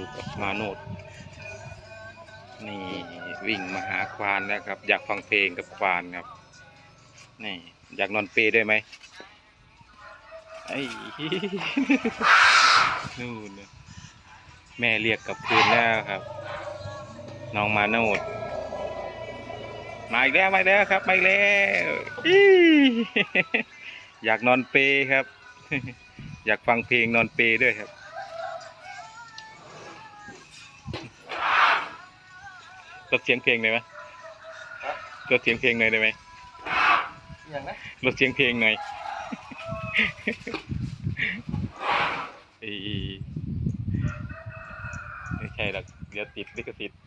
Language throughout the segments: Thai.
อยู่กับมาโนดนี่วิ่งมาหาควานแล้วครับ อยากฟังเพลงกับควานครับ นี่ อยากนอนเปรย์ด้ไหมไอ้นู่นแม่เรียกกับคืนแล้วครับ น้องมาโนดมาอีกแล้วมาแล้วครับมาแล้วอยากนอนเปย์ครับ อยากฟังเพลงนอนเปย์ด้วยครับ ลดเสียงเพลงหน่อยไหมลดเสียงเพลงหน่อยได้ไหมอย่างนะลดเสียงเพลงหน่อยอีไม่ใช่หรอกเดี๋ยวติดลิขสิทธิ์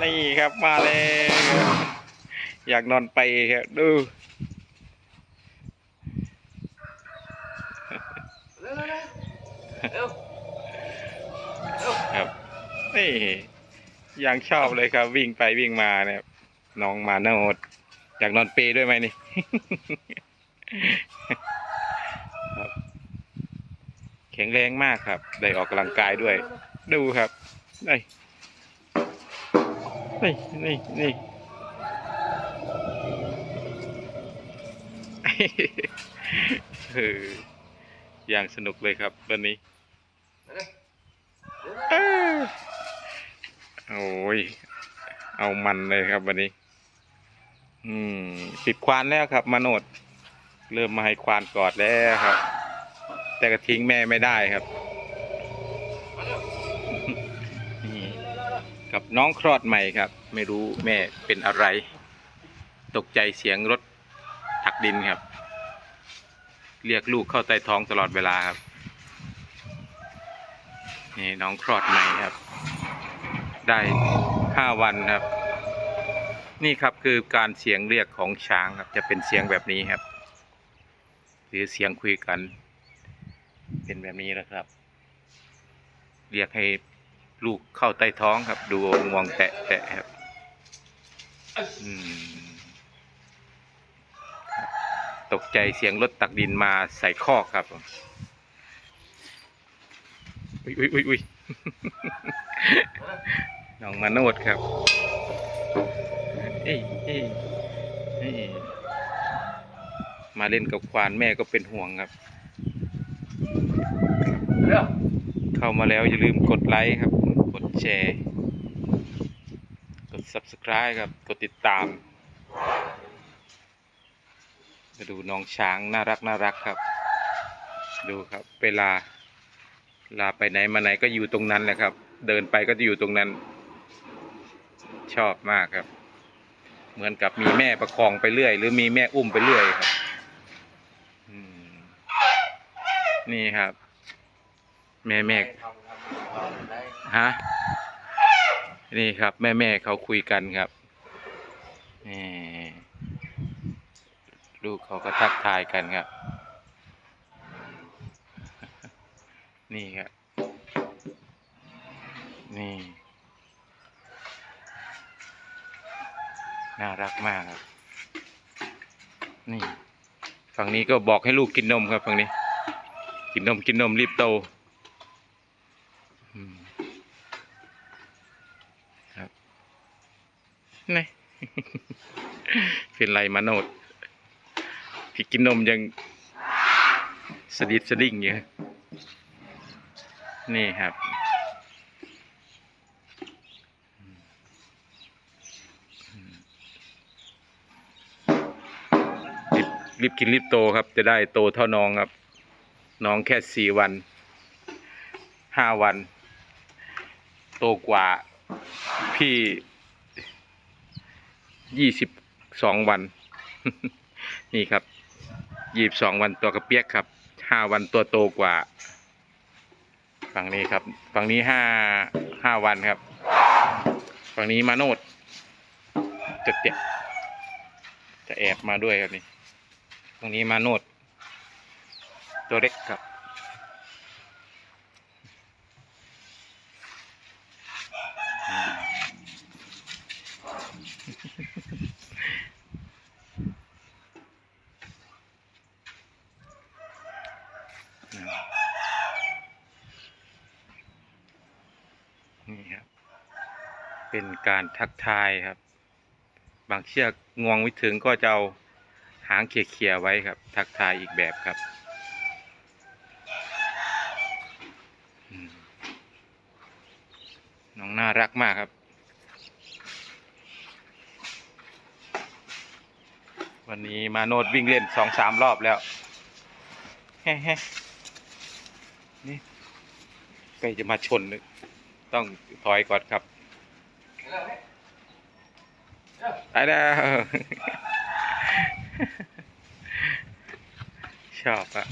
นี่ครับมาแล้วอยากนอนไปครับดูเร็วเร็วเร็วครับนี่ ยังชอบเลยครับ วิ่งไปวิ่งมาเนี่ยน้องมาโนดอยากนอนเปด้วยไหมนี่แข็งแรงมากครับ ได้ออกกำลังกายด้วย ดูครับนี่นี่นี่นี่เอออย่างสนุกเลยครับวันนี้ เอ้อ โอ้ย เอามันเลยครับวันนี้ อืมปิดควานแล้วครับมาโนด เริ่มมาให้ควานกอดแล้วครับ แต่ก็ทิ้งแม่ไม่ได้ครับนี่กับน้องคลอดใหม่ครับ ไม่รู้แม่เป็นอะไร ตกใจเสียงรถถักดินครับ เรียกลูกเข้าใต้ท้องตลอดเวลาครับ นี่น้องคลอดใหม่ครับ ได้ห้าวันครับ นี่ครับคือการเสียงเรียกของช้างครับ จะเป็นเสียงแบบนี้ครับ หรือเสียงคุยกัน เป็นแบบนี้นะครับ เรียกให้ลูกเข้าใต้ท้องครับ ดูงวงแตะแตะครับตกใจเสียงรถตักดินมาใส่คอกครับอุ้ยอุ้ยอุ้ยอุ้ย น้องมาโนดครับ เอ้ยเอ้ยเอ้ยมาเล่นกับควานแม่ก็เป็นห่วงครับเร็วเข้ามาแล้วอย่าลืมกดไลค์ครับ กดแชร์ กด subscribe ครับ กดติดตามมาดูน้องช้างน่ารักน่ารักครับ ดูครับ เวลาเวลาไปไหนมาไหนก็อยู่ตรงนั้นแหละครับ เดินไปก็จะอยู่ตรงนั้น ชอบมากครับ เหมือนกับมีแม่ประคองไปเรื่อย หรือมีแม่อุ้มไปเรื่อยครับอืมนี่ครับ แม่แม่ทำทำทำได้ฮะนี่ครับ แม่แม่เขาคุยกันครับนี่ลูกเขาก็ทักทายกันครับ นี่ครับนี่ น่ารักมากครับ นี่ ฝั่งนี้ก็บอกให้ลูกกินนมครับฝั่งนี้ กินนมกินนมรีบโตครับนี่เป็นไรมาโนดพี่กินนมยังสะดิดสะดิ้งอยู่นี่ครับ รีบกินรีบโตครับ จะได้โตเท่าน้องครับ น้องแค่สี่วันห้าวัน โตกว่าพี่ยี่สิบสองวัน นี่ครับยี่บสองวันตัวกระเปียกครับห้าวันตัวโตกว่าฝั่งนี้ครับฝั่งนี้ห้าห้าวันครับฝั่งนี้มาโนดจะเตะจะแอบมาด้วยครับนี่ ตรงนี้มาโนด ตัวเล็กครับ นี่ครับ เป็นการทักทายครับ บางเชือกงวงไม่ถึงก็จะเอาางเขี่ยๆไว้ครับ ทักทายอีกแบบครับน้องน่ารักมากครับ วันนี้มาโนดวิ่งเล่นสองสามรอบแล้วแฮ่นี่ใกล้จะมาชนเลยต้องถอยก่อนครับไปแล้ว ชอบอะ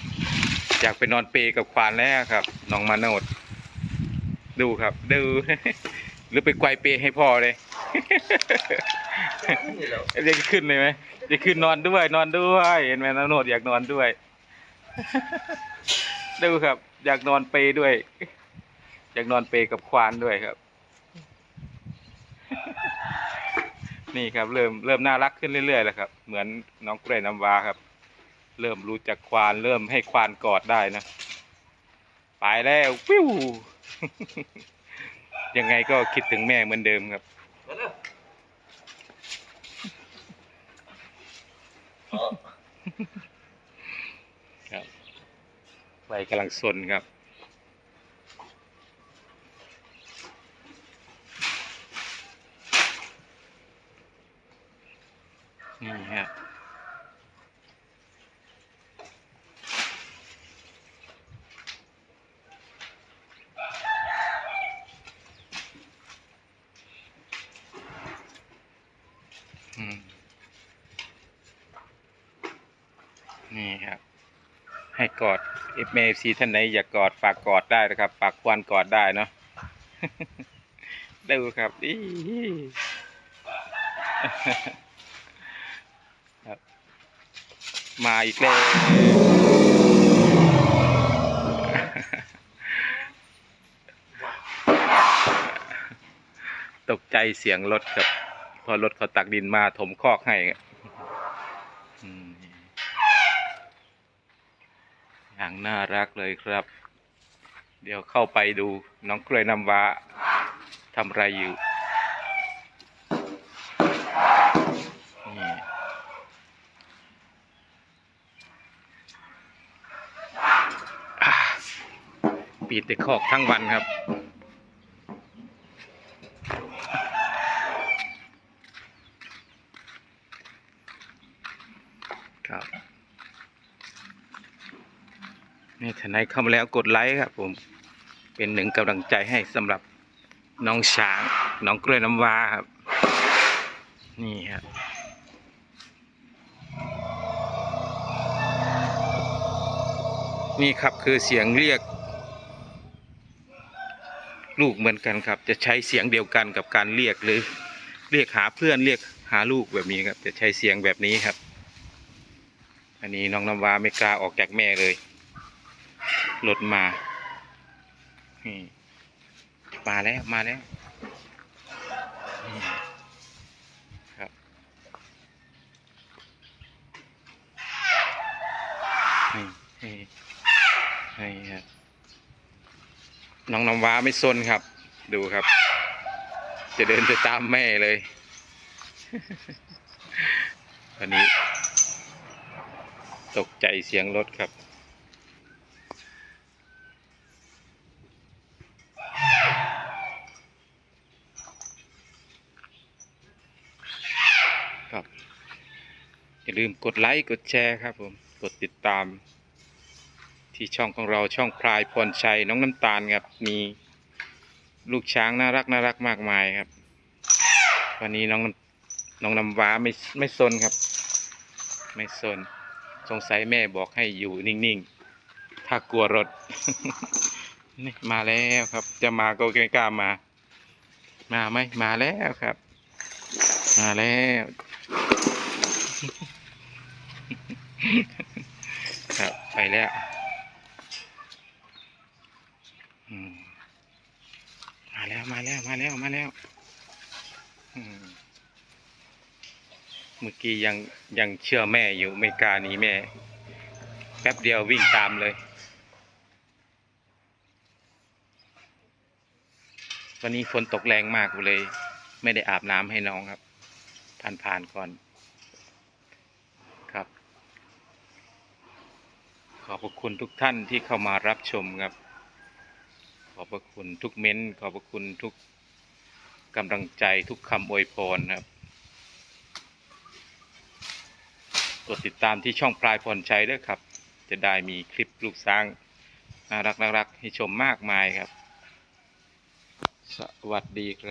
อยากไปนอนเปรกับควานแล้วครับน้องมาโนด ดูครับ ดู หรือไปไกวเปรให้พ่อเลยนี่แล้วจะขึ้นเลยไหมจะขึ้นนอนด้วยนอนด้วย เห็นไหมน้องโนดอยากนอนด้วย ดูครับ อยากนอนเปรด้วย อยากนอนเปรกับควานด้วยครับ นี่ครับ เริ่มเริ่มน่ารักขึ้นเรื่อยๆแล้วครับ เหมือนน้องเกรน้ำวาครับ เริ่มรู้จักควานเริ่มให้ควานกอดได้นะ ไปแล้วปิ้วยังไงก็คิดถึงแม่เหมือนเดิมครับครับวัยกำลังสนครับ นี่ฮะ นี่ครับ ให้กอดเอฟเอฟซีท่านไหนอยากกอดฝากกอดได้นะครับฝากควันกอดได้เนาะดูครับอีครับ มาอีกแล้วตกใจเสียงรถครับ พอรถเขาตักดินมาถมคอกให้ อย่างน่ารักเลยครับ เดี๋ยวเข้าไปดูน้องกล้วยน้ำว้าทำอะไรอยู่นี่ปีดแต่คอกทั้งวันครับครับ นี่ท่านไหนเข้ามาแล้วกดไลค์ครับผม เป็นหนึ่งกำลังใจให้สำหรับน้องช้าง น้องกล้วยน้ำว้าครับ นี่ครับนี่ครับคือเสียงเรียก ลูกเหมือนกันครับ จะใช้เสียงเดียวกันกับการเรียกหรือ เรียกหาเพื่อนเรียกหาลูกแบบนี้ครับ จะใช้เสียงแบบนี้ครับ อันนี้น้องน้ำว้าไม่กล้าออกจากแม่เลย รถมา นี่ มาแล้ว มาแล้วครับนี่นี่นี่ครับ น้องน้ำว้าไม่ซนครับ ดูครับ จะเดินไปตามแม่เลยวันนี้ ตกใจเสียงรถครับ อย่า ลืมกดไลค์กดแชร์ครับผมกดติดตาม ที่ช่องของเราช่องพลายพรชัยน้องน้ำตาลครับมีลูกช้างน่ารักน่ารักมากมายครับ วันนี้น้องน้องน้ำว้าไม่ไม่ซนครับ ไม่ซนสงสัยแม่บอกให้อยู่นิ่งๆ ถ้ากลัวรถนี่มาแล้วครับ จะมาก็ไม่กล้ามา มาไหมมาแล้วครับ มาแล้ว ครับไปแล้วมาแล้วมาแล้วมาแล้วมาแล้วเมื่อกี้ยังยังเชื่อแม่อยู่ไม่กล้าหนีแม่ แป๊บเดียววิ่งตามเลย วันนี้ฝนตกแรงมากเลย ไม่ได้อาบน้ำให้น้องครับ ผ่านๆก่อน ครับ ข อบพระคุณทุกท่านที่เข้ามารับชมครับ ขอบพระคุณทุกเม้นต์ขอบพระคุณทุกกำลังใจทุกคำอวยพรครับ กดติดตามที่ช่องพลายพรชัยด้วยครับ จะได้มีคลิปลูกสร้างน่ารักน่ารักให้ชมมากมายครับ สวัสดีครับ